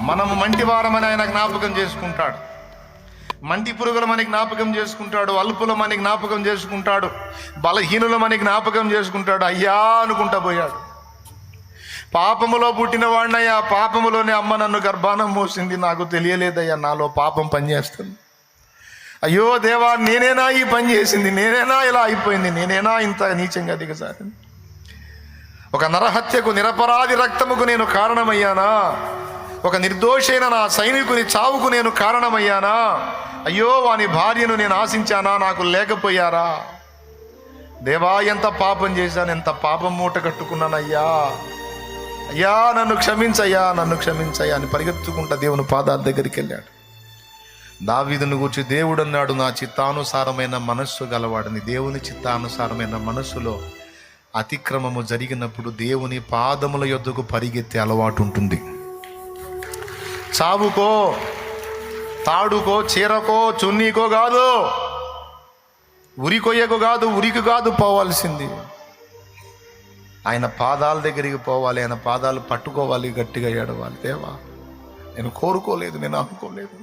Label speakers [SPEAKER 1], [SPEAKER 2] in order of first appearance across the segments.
[SPEAKER 1] మనము మంటివారమని ఆయన జ్ఞాపకం చేసుకుంటాడు. మంటి పురుగులమని జ్ఞాపకం చేసుకుంటాడు. అల్పులమని జ్ఞాపకం చేసుకుంటాడు. బలహీనులమని జ్ఞాపకం చేసుకుంటాడు. అయ్యా అనుకుంటా పోయాడు. పాపములో పుట్టిన వాడినయ్యా పాపములోనే అమ్మ నన్ను గర్భానం మోసింది. నాకు తెలియలేదయ్యా నాలో పాపం పనిచేస్తుంది. అయ్యో దేవా నేనేనా ఈ పని చేసింది? నేనేనా ఇలా అయిపోయింది? నేనేనా ఇంత నీచంగా దిగజారింది? ఒక నరహత్యకు నిరపరాధి రక్తముకు నేను కారణమయ్యానా? ఒక నిర్దోషైన నా సైనికుని చావుకు నేను కారణమయ్యానా? అయ్యో వాని భార్యను నేను ఆశించానా? నాకు లేకపోయారా? దేవా ఎంత పాపం చేశాను ఎంత పాపం మూట కట్టుకున్నానయ్యా. అయ్యా నన్ను క్షమించయ్యా నన్ను క్షమించయ్యా అని పరిగెత్తుకుంటా దేవుని పాదాల దగ్గరికి వెళ్ళాడు. దావీదును గురించి దేవుడు అన్నాడు నా చిత్తానుసారమైన మనస్సు గలవాడని. దేవుని చిత్తానుసారమైన మనస్సులో అతిక్రమము జరిగినప్పుడు దేవుని పాదముల యొద్దకు పరిగెత్తే అలవాటు ఉంటుంది. చావుకో తాడుకో చీరకో చున్నీకో కాదు. ఉరికొయ్యకు కాదు ఉరికి కాదు పోవాల్సింది. ఆయన పాదాల దగ్గరికి పోవాలి ఆయన పాదాలు పట్టుకోవాలి గట్టిగా ఏడవాలి. దేవా నేను కోరుకోలేదు నేను అనుకోలేదు.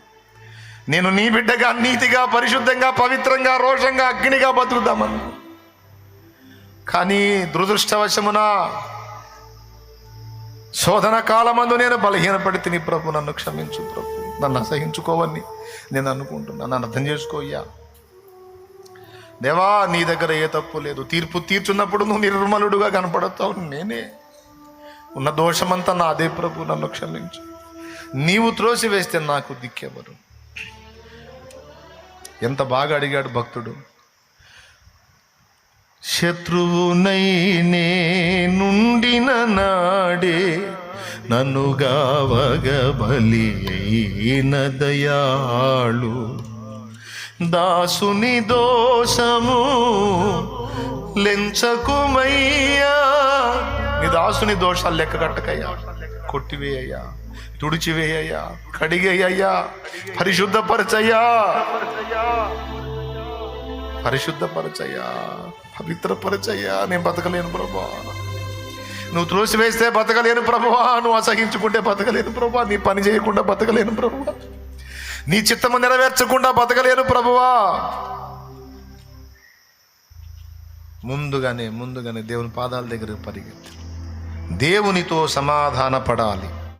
[SPEAKER 1] నేను నీ బిడ్డగా నీతిగా పరిశుద్ధంగా పవిత్రంగా రోషంగా అగ్నిగా బతుకుదామను. కానీ దురదృష్టవశమున శోధన కాలమందు నేను బలహీనపడి నీ ప్రభు నన్ను క్షమించు ప్రభు. నన్ను అసహించుకోవని నేను అనుకుంటున్నాను. నన్ను అర్థం చేసుకోయ్యా దేవా నీ దగ్గర ఏ తప్పు లేదు. తీర్పు తీర్చున్నప్పుడు నువ్వు నిర్మలుడుగా కనపడతావు. నేనే. ఉన్న దోషమంతా నాదే ప్రభు నన్ను క్షమించు. నీవు త్రోసి వేస్తే నాకు దిక్కెవరు ఎంత బాగా అడిగాడు భక్తుడు. శత్రువునై నుండిన నాడే నన్ను గావగ బలి అయిన దయాళు. దాసుని దోషము లెంచకుమయ్యా. నీ దాసుని దోషాలు లెక్క కట్టకయ్యా. కొట్టివేయ్యా తుడిచివేయ్యా కడిగేయ్యా పరిశుద్ధపరచయ్యా. పరిశుద్ధపరచయ్యా. పవిత్రపరచయ్యా. నేను బతకలేను ప్రభా. నువ్వు త్రోసి వేస్తే బతకలేను ప్రభువా నువ్వు అసహించుకుంటే బతకలేను ప్రభువా నీ పని చేయకుండా బతకలేను ప్రభువా. నీ చిత్తము నెరవేర్చకుండా బతకలేను ప్రభువా. ముందుగానే ముందుగానే దేవుని పాదాల దగ్గర పరిగెత్తి. దేవునితో సమాధాన పడాలి